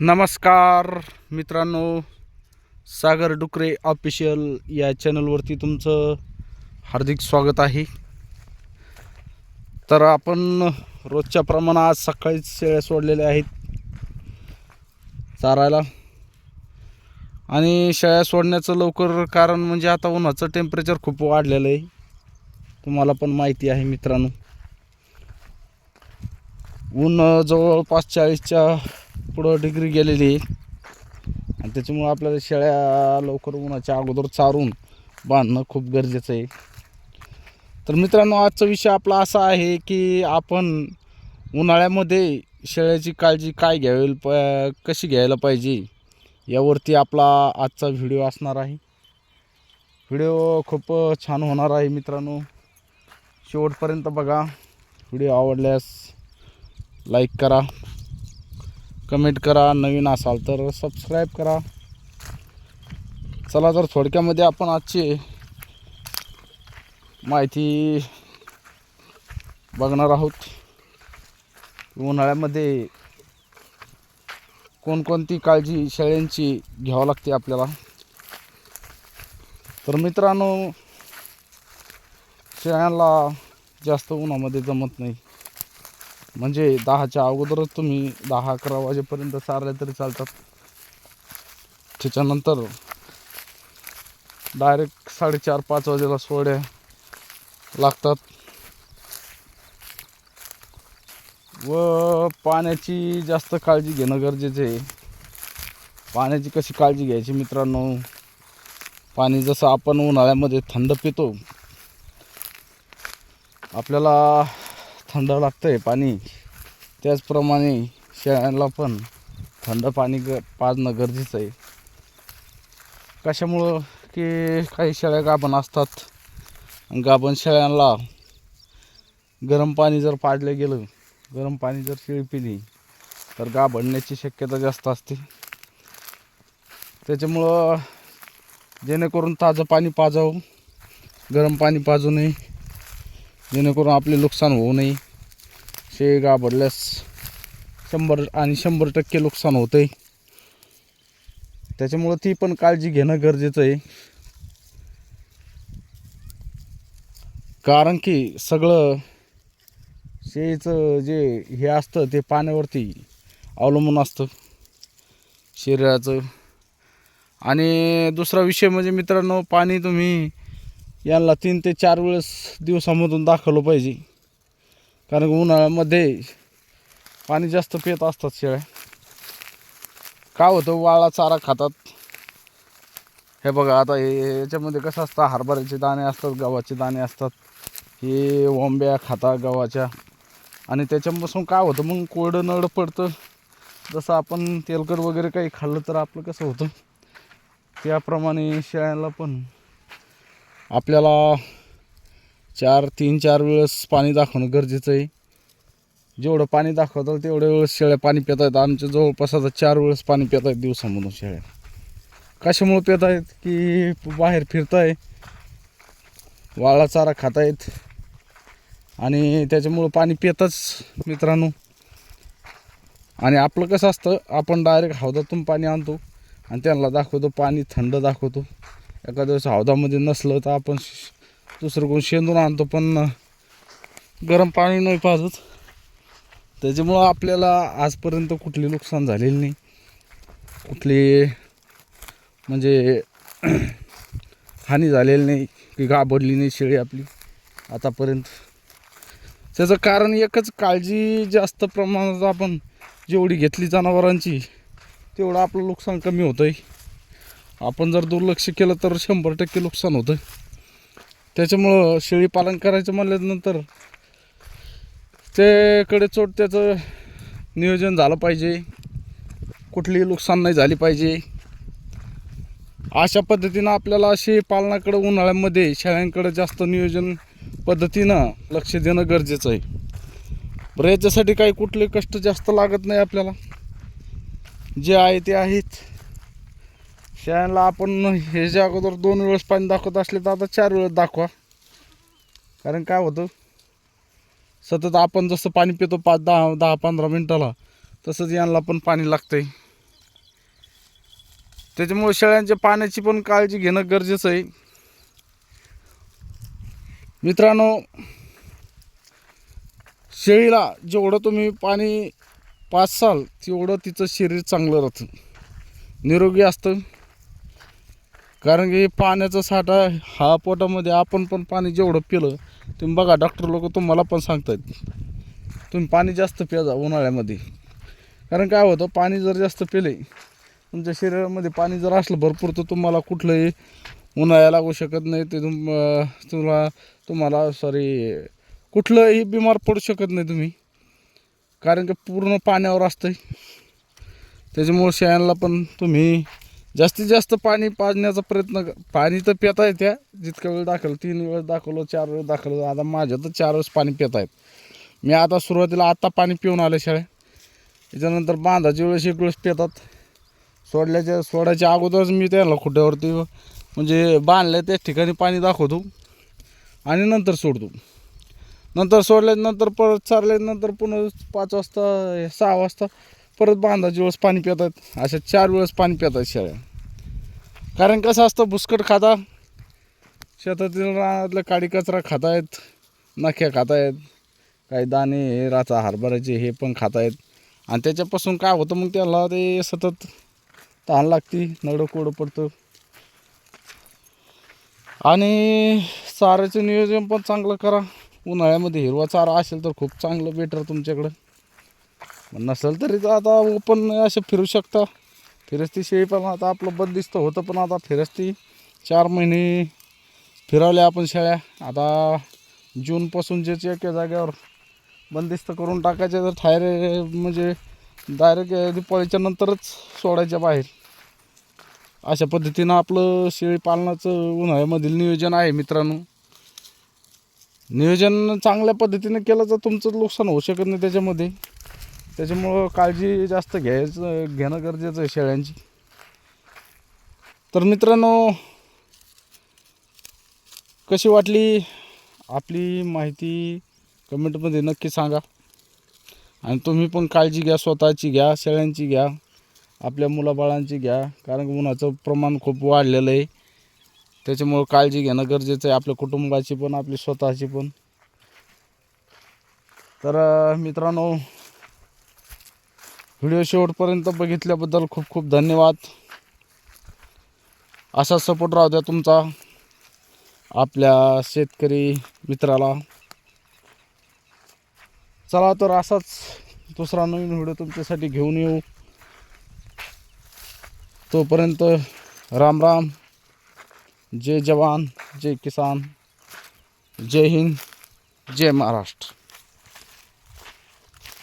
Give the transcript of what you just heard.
नमस्कार मित्रांनो सागर डुकरे ऑफिशियल या चॅनलवरती तुमचं हार्दिक स्वागत आहे. तर आपण रोजच्या प्रमाणात आज सकाळीच शेळ्या सोडलेल्या आहेत चारायला. आणि शेळ्या सोडण्याचं लवकर कारण म्हणजे आता उन्हाचं टेम्परेचर खूप वाढलेलं आहे. तुम्हाला पण माहिती आहे मित्रांनो. ऊन जवळपास चाळीसच्या पुढं डिग्री गेलेली आहे. आणि त्याच्यामुळं आपल्याला शेळ्या लवकर उन्हाच्या अगोदर चारून बांधणं खूप गरजेचं आहे. तर मित्रांनो आजचा विषय आपला असा आहे की आपण उन्हाळ्यामध्ये शेळ्याची काळजी काय घ्यावी प कशी घ्यायला पाहिजे यावरती आपला आजचा व्हिडिओ असणार आहे. व्हिडिओ खूप छान होणार आहे मित्रांनो. शेवटपर्यंत बघा. व्हिडिओ आवडल्यास लाईक करा. कमेंट करा नवीन असाल तर सबस्क्राईब करा. चला तर थोडक्यामध्ये आपण आजची माहिती बघणार आहोत. उन्हाळ्यामध्ये कोणकोणती काळजी शेळ्यांची घ्यावं लागते आपल्याला? तर मित्रांनो शेळ्यांना जास्त उन्हामध्ये जमत नाही. म्हणजे दहाच्या अगोदरच तुम्ही दहा अकरा वाजेपर्यंत चारले तरी चालतात. त्याच्यानंतर डायरेक्ट साडेचार पाच वाजेला सोड्या लागतात. व पाण्याची जास्त काळजी घेणं गरजेचं आहे. पाण्याची कशी काळजी घ्यायची मित्रांनो? पाणी जसं आपण उन्हाळ्यामध्ये थंड पितो आपल्याला थंड लागतं आहे पाणी. त्याचप्रमाणे शेळ्यांना पण थंड पाणी ग पाजणं गरजेचं आहे. कशामुळं की काही शेळ्या गाभण असतात. गाभण शेळ्यांना गरम पाणी जर पाजलं गेलं गरम पाणी जर शेळी पिली तर गाभणण्याची शक्यता जास्त असते. त्याच्यामुळं जेणेकरून ताजं पाणी पाजावं गरम पाणी पाजू नये. जेणेकरून आपले नुकसान होऊ नये. शेळी गाभरल्यास शंभर आणि शंभर टक्के नुकसान होतं आहे त्याच्यामुळं ती पण काळजी घेणं गरजेचं आहे. कारण की सगळं शेळीचं जे हे असतं ते पाण्यावरती अवलंबून असतं शरीराचं. आणि दुसरा विषय म्हणजे मित्रांनो पाणी तुम्ही यांना तीन ते चार वेळेस दिवसामधून दाखवलं पाहिजे. कारण उन्हाळ्यामध्ये पाणी जास्त पित असतात शेळ्या. काय होतं? वाळा चारा खातात. हे बघा आता हे याच्यामध्ये कसं असतं? हरभऱ्याचे दाणे असतात गव्हाचे दाणे असतात. हे वोंब्या खाता गव्हाच्या. आणि त्याच्यापासून काय होतं? मग कोरडं नळ पडतं. जसं आपण तेलकट वगैरे काही खाल्लं तर आपलं कसं होतं? त्याप्रमाणे शेळ्यांना पण आपल्याला चार तीन चार वेळेस पाणी दाखवणं गरजेचं आहे. जेवढं पाणी दाखवतं तेवढ्या वेळेस शेळ्या पाणी पित आहेत आमच्या जवळपास आता चार वेळेस पाणी पित आहेत दिवसामधून शेळ्या. कशामुळे पित आहेत की बाहेर फिरत आहे वाळा चारा खातायत. आणि त्याच्यामुळं पाणी पितच मित्रांनो. आणि आपलं कसं असतं आपण डायरेक्ट हौदातून पाणी आणतो आणि त्यांना दाखवतो पाणी थंड दाखवतो. एखाद्या हौदामध्ये नसलं तर आपण श- दुसरं कोण शेंदून आणतो पण गरम पाणी नाही पाजत. त्याच्यामुळं आपल्याला आजपर्यंत कुठले नुकसान झालेलं नाही. कुठली म्हणजे हानी झालेली नाही की घाबरली नाही शेळी आपली. आतापर्यंत. त्याचं कारण एकच काळजी जास्त प्रमाणात आपण जेवढी घेतली जनावरांची तेवढं आपलं नुकसान कमी होतं आहे आपण जर दुर्लक्ष केलं तर शंभर टक्के नुकसान होतं त्याच्यामुळं शेळी पालन करायचं म्हणल्यानंतर त्याकडे चोट त्याचं नियोजन झालं पाहिजे. कुठलीही नुकसान नाही झाली पाहिजे. अशा पद्धतीनं आपल्याला अशी पालनाकडं उन्हाळ्यामध्ये शेळ्यांकडं जास्त नियोजन पद्धतीनं लक्ष देणं गरजेचं आहे. बरं याच्यासाठी काही कुठले कष्ट जास्त लागत नाही आपल्याला. जे आहे ते आहेत. शेळ्यांना आपण ह्याच्या अगोदर दोन वेळेस पाणी दाखवत असले तर आता चार वेळेस दाखवा. कारण काय होतं? सतत आपण जसं पाणी पितो पाच दहा दहा पंधरा मिनटाला तसंच यांना पण पाणी लागतंय. त्याच्यामुळे शेळ्यांच्या पाण्याची पण काळजी घेणं गरजेचं आहे. मित्रांनो शेळीला जेवढं तुम्ही पाणी पाचसाल तेवढं तिचं शरीर चांगलं राहतं. निरोगी असतं. कारण की पाण्याचा साठा हा पोटामध्ये आपण पण पाणी जेवढं पिलं तुम्ही बघा डॉक्टर लोक तुम्हाला पण सांगतात तुम्ही पाणी जास्त प्याजा उन्हाळ्यामध्ये. कारण काय होतं पाणी जर जास्त पिले तुमच्या शरीरामध्ये पाणी जर असलं भरपूर तर तुम्हाला कुठलंही उन्हाळ्या लागू शकत नाही ते तुम तुला तुम्हाला सॉरी कुठलंही बिमार पडू शकत नाही तुम्ही. कारण की पूर्ण पाण्यावर असतं त्याच्यामुळे शेळ्यांना पण तुम्ही जास्तीत जास्त पाणी पाजण्याचा प्रयत्न पाणी तर पिता येत्या जितका वेळ दाखवलं तीन वेळ दाखवलं चार वेळ दाखवलं. आता माझ्या तर चार वेळेस पाणी पित आहेत मी आता सुरुवातीला आत्ता पाणी पिऊन आले शाळे त्याच्यानंतर बांधाच्या वेळेस एक वेळेस पितात. सोडल्याच्या सोडायच्या अगोदरच मी त्याला खुट्यावरती म्हणजे बांधल्या त्याच ठिकाणी पाणी दाखवतो. आणि नंतर सोडतो. नंतर सोडल्यानंतर परत चारल्यानंतर पुन्हा पाच वाजता हे सहा वाजता परत बांधाच्या वेळेस पाणी पितात अशा चार वेळेस पाणी पितात शेळ्या कारण कसं असतं बुसकट खाता शेतातील रानातल्या काडी कचरा खातायत नख्या खातायत काही दाणे हे राचा हरभऱ्याचे हे पण खातायत. आणि त्याच्यापासून काय होतं मग त्याला ते सतत तहान लागते नडं कोडं पडतं. आणि चाऱ्याचं नियोजन पण चांगलं करा. उन्हाळ्यामध्ये हिरवा चारा असेल तर खूप चांगलं बेटर तुमच्याकडं. नसेल तरी तर आता ओपन असे फिरू शकता. फिरस्ती शेळी पण आता आपलं बंदिस्त होतं पण आता फिरस्ती चार महिने फिरवल्या आपण शेळ्या आता जूनपासून जे एका जागेवर बंदिस्त करून टाकायचे तर ठायरे म्हणजे डायरेक्ट दिपाळीच्या नंतरच सोडायच्या बाहेर. अशा पद्धतीनं आपलं शेळी पालनाचं उन्हाळ्यामधील नियोजन आहे मित्रांनो. नियोजन चांगल्या पद्धतीने केलं तर तुमचं नुकसान होऊ शकत नाही त्याच्यामध्ये. त्याच्यामुळं काळजी जास्त घ्यायचं घेणं गरजेचं आहे शेळ्यांची. तर मित्रांनो कशी वाटली आपली माहिती कमेंटमध्ये नक्की सांगा. आणि तुम्ही पण काळजी घ्या स्वतःची घ्या शेळ्यांची घ्या आपल्या मुलाबाळांची घ्या कारण उन्हाचं प्रमाण खूप वाढलेलं आहे. त्याच्यामुळं काळजी घेणं गरजेचं आहे आपल्या कुटुंबाची पण आपली स्वतःची पण. तर मित्रांनो व्हिडिओ शेवटपर्यंत बघितल्याबद्दल खूप खूप धन्यवाद. असा सपोर्ट राहू द्या तुमचा आपल्या शेतकरी मित्राला. चला तर असाच दुसरा नवीन व्हिडिओ तुमच्यासाठी घेऊन येऊ. तोपर्यंत राम राम. जय जवान जय किसान. जय हिंद जय महाराष्ट्र.